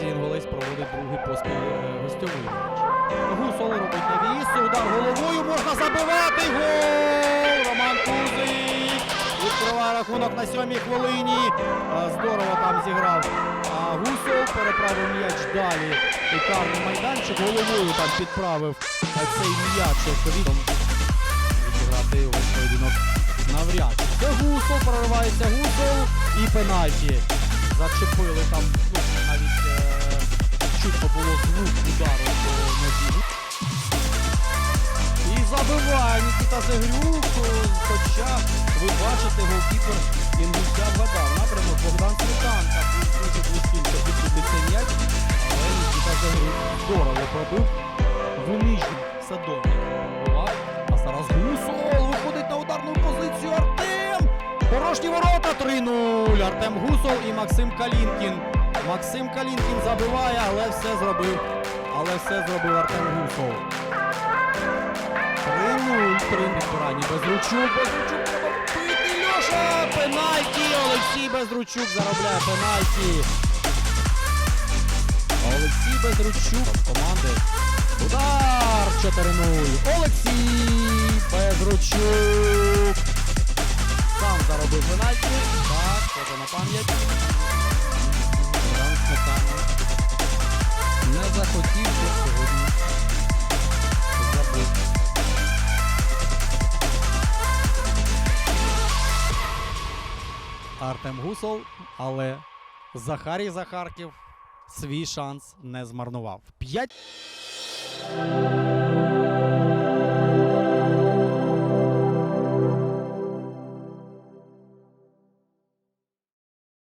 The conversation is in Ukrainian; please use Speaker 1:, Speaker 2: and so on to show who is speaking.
Speaker 1: Олексій проводить другий поспіль е, гостьовий матч. Гусол робить на вісу, удар головою, можна забивати гол! Роман Кузик відкриває рахунок на сьомій хвилині. Здорово там зіграв Гусол, переправив м'яч далі. І карний майданчик головою там підправив цей м'яч. Відіграти його поєдинок навряд. Це Гусол, проривається Гусол і пенальті. Зачепили там. Забиває Нікіта е, хоча ви бачите, голкіпер Інгульця вгадав. Напрямок Богдан Сметанка був дуже близьким, щоб цей м'яч, але Нікіта Загрюк здорово пробив в нижній садовник. А зараз Гусол виходить на ударну позицію Артем. Порожні ворота 3-0. Артем Гусол і Максим Калінкін. Максим Калінкін забиває, але все зробив. Але все зробив Артем Гусол. 3-0. 3 підбирання. Безручук. Безручук треба бити. Льоша. Пенальті. Олексій Безручук заробляє пенальті. Олексій Безручук команди. Удар 4-0. Олексій Безручук. Сам заробив пенальті. Так, фото на пам'ять. Артем Гусол, але Захарій Захарків свій шанс не змарнував. П'ять.